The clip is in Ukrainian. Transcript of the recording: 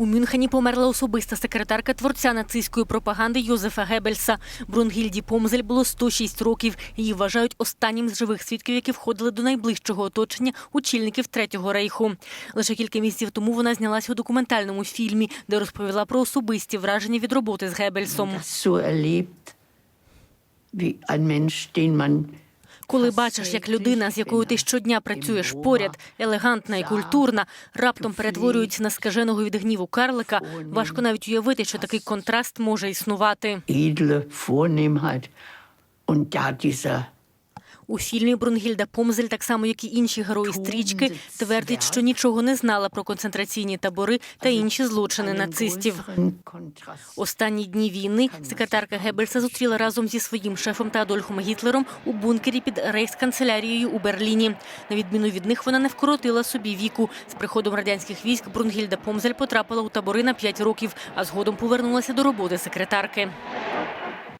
У Мюнхені померла особиста секретарка творця нацистської пропаганди Йозефа Геббельса. Брунгільді Помзель було 106 років. Її вважають останнім з живих свідків, які входили до найближчого оточення очільників Третього рейху. Лише кілька місяців тому вона знялася у документальному фільмі, де розповіла про особисті враження від роботи з Геббельсом. Коли бачиш, як людина, з якою ти щодня працюєш поряд, елегантна і культурна, раптом перетворюється на скаженого від гніву карлика, важко навіть уявити, що такий контраст може існувати. edle фонімгать, und У фільмі Брунгільда Помзель, так само як і інші герої стрічки, твердить, що нічого не знала про концентраційні табори та інші злочини нацистів. Останні дні війни секретарка Геббельса зустріла разом зі своїм шефом та Адольфом Гітлером у бункері під рейхсканцелярією у Берліні. На відміну від них, вона не вкоротила собі віку. З приходом радянських військ Брунгільда Помзель потрапила у табори на 5 років, а згодом повернулася до роботи секретарки.